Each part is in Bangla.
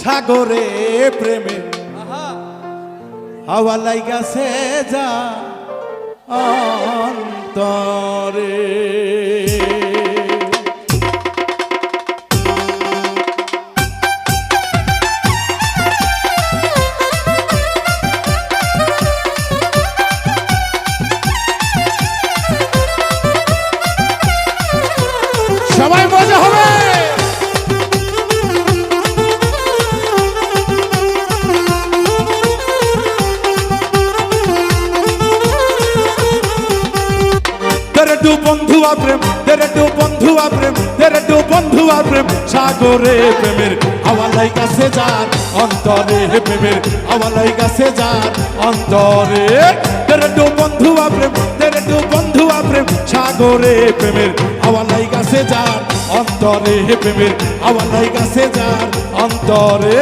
সাগরে প্রেমে। হাওয়া লাইগাছে যা অন্তরে। বন্ধুয়া প্রেম তেরে টু বন্ধুয়া প্রেম তেরে টু বন্ধুয়া প্রেম। সাগরে প্রেমের আওয়ালাই কাছে যার অন্তরে প্রেমের আওয়ালাই কাছে যার অন্তরে। তেরে টু বন্ধুয়া প্রেম তেরে টু বন্ধুয়া প্রেম, সাগরে প্রেমের আওয়ালাই কাছে যার অন্তরে প্রেমের আওয়ালাই কাছে যার অন্তরে।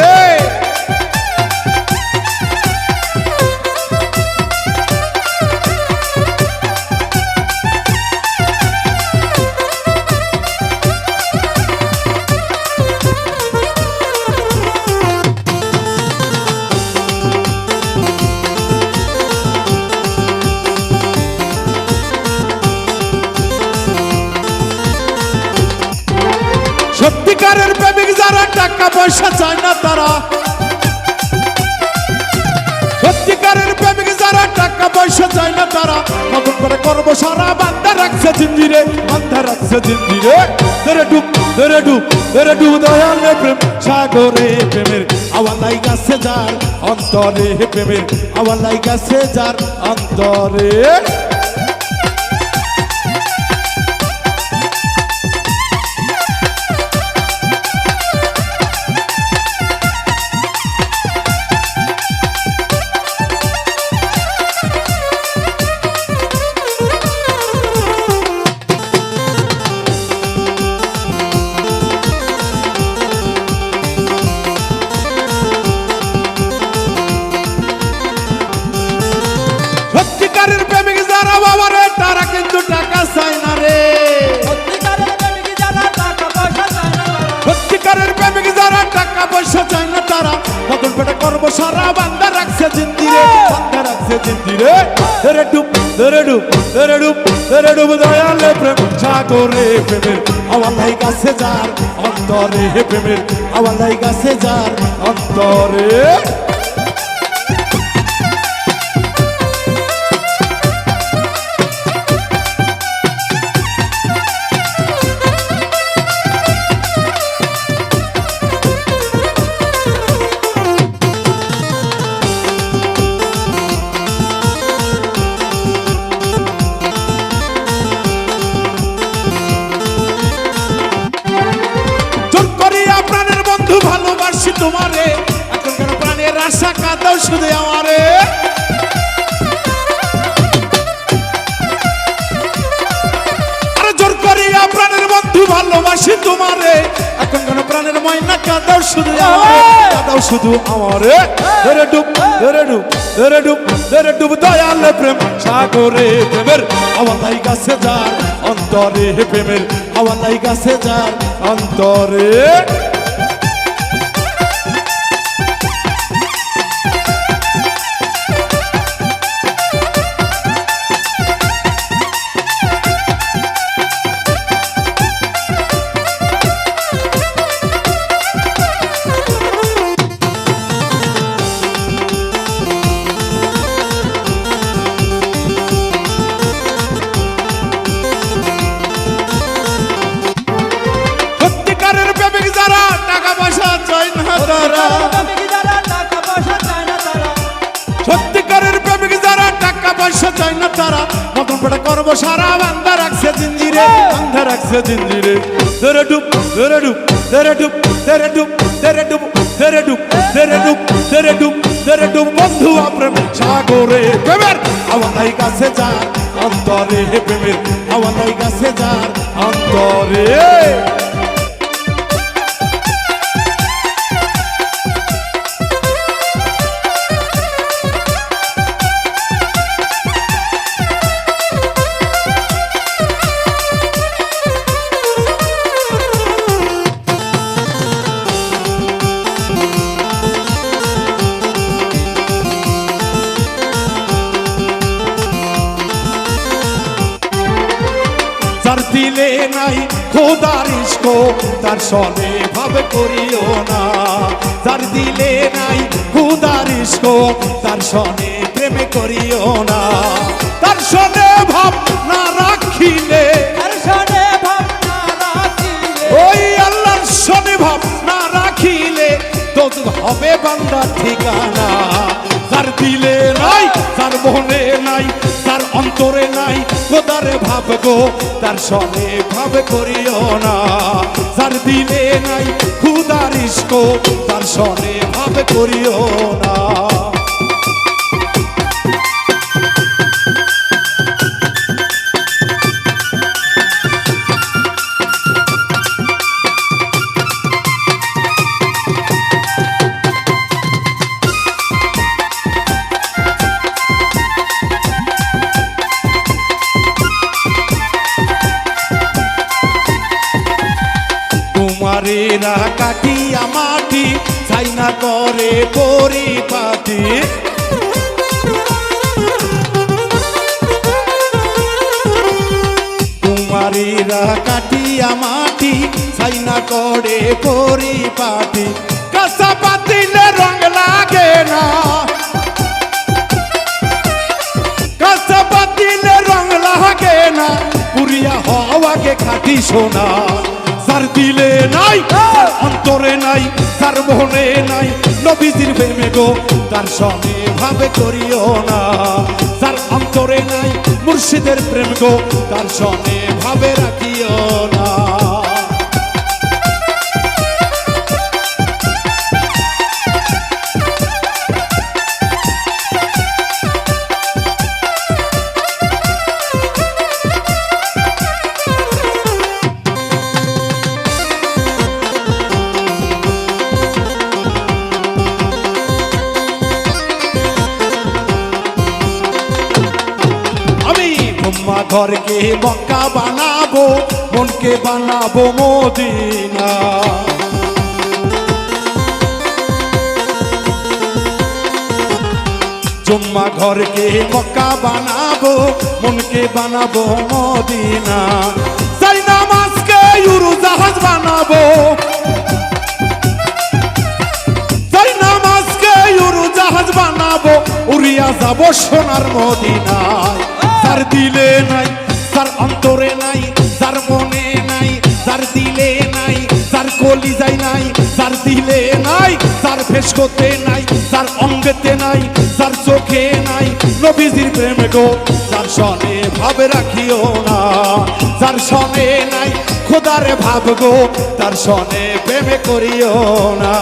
সত্যিকারের প্রেমিক যারা, টাকা পয়সা চায় না তারা। সত্যিকারের প্রেমিক যারা, টাকা পয়সা চায় না তারা। নতুন করে করব সারা বান্ধা রাখছে জিঞ্জিরে বান্ধা রাখছে জিঞ্জিরে। ধরে ডুব ধরে ডুব ধরে ডুব দয়ালে প্রেম, সাগরে প্রেমের আওয়ালাই গাছে যার, অন্তরে প্রেমের আওয়ালাই গাছে যার, অন্তরে। জিন্দিরে ধরে ডুব ধরে ডুব ধরে ডুব ধরে ডুব দয়ালে প্রেম সাগরে প্রেমের আওয়ালাই গাছে যার অন্তরে প্রেমের আওয়ালাই গাছে যার অন্তরে তোমারে এখন কেন প্রাণের আশা কাঁদাও শুধু আমারে। জোর করিয়া প্রাণের বন্ধু ভালোবাসি তোমারে এখন কেন প্রাণের ময়না কাঁদাও শুধু কাঁদাও শুধু আমারে। ধরে ডুব ধরে ডুব ধরে ডুব ধরে ডুব দয়ালে প্রেম, সাগরে প্রেমের আওয়ালাই গাছে যার অন্তরে প্রেমের আওয়ালাই গাছে যার অন্তরে। টাকা পয়সা চায় না তারা। সত্যিকারের প্রেমিক যারা টাকা পয়সা চায় না তারা। নতুন পেটে করব সারা বান্ধা রাখছে জিঞ্জিরে বান্ধা রাখছে জিঞ্জিরে। ধরে ডুব ধরে ডুব ধরে ডুব ধরে ডুব ধরে ডুব ধরে ডুব ধরে ডুব ধরে ডুব ধরে ডুব। বন্ধু প্রেম সাগরে, প্রেমের আওয়ালাই কাছে যার অন্তরে প্রেমের আওয়ালাই কাছে যার অন্তরে। দিলে নাই খোদার ইস্কো তার সনে ভাবে করিও না। যার দিলে নাই খোদার ইস্কো তার সনে প্রেমে করিও না। তার সনে ভাব না রাখিলে ওই আল্লাহর সনে ভাব না রাখিলে তো হবে বান্দার ঠিকানা। তার দিলে নাই মনে তার অন্তরে কোদারে ভাব গো তার সনে ভাব করিও না। যার দিলে নাই খুদার ইস্কো তার সনে ভাব করিও না। কুমারেরা কাটিয়া মাটি চাই না করে পরিপাটি। কুমারীরা কাটিয়া মাটি চাই না করে পরিপাটি। কাঁচা পাতিলে রং লাগে না। কাঁচা পাতিলে রং লাগে না। পুরিয়া হওয়াকে খাটি সোনা। যার দিলে নাই তার অন্তরে নাই তার মনে নাই। নবীজির প্রেমে গো তার সনে ভাবে করিও না। তার অন্তরে নাই মুর্শিদের প্রেম গো তার সনে ভাবে রাখিও না। ঘরকে মক্কা বানাবো, মনকে বানাবো মদিনা। জুম্মা ঘরকে মক্কা বানাবো, মনকে বানাবো মদিনা। চাই নামাজকে ইউরু জাহাজ বানাবো। চাই নামাজকে ইউরু জাহাজ বানাবো, উড়িয়া যাব সোনার মদিনায়। যার দিলে নাই, যার অন্তরে নাই, যার মনে নাই, যার দিলে নাই, যার কলি যায় নাই, যার দিলে নাই, যার ফেস করতে নাই, যার অঙ্গেতে নাই, যার চোখে নাই। নবীজির প্রেম গো, যার সনে ভাবে রাখিও না, যার সনে নাই, খোদারে ভাব গো, তার সনে প্রেমে করিও না।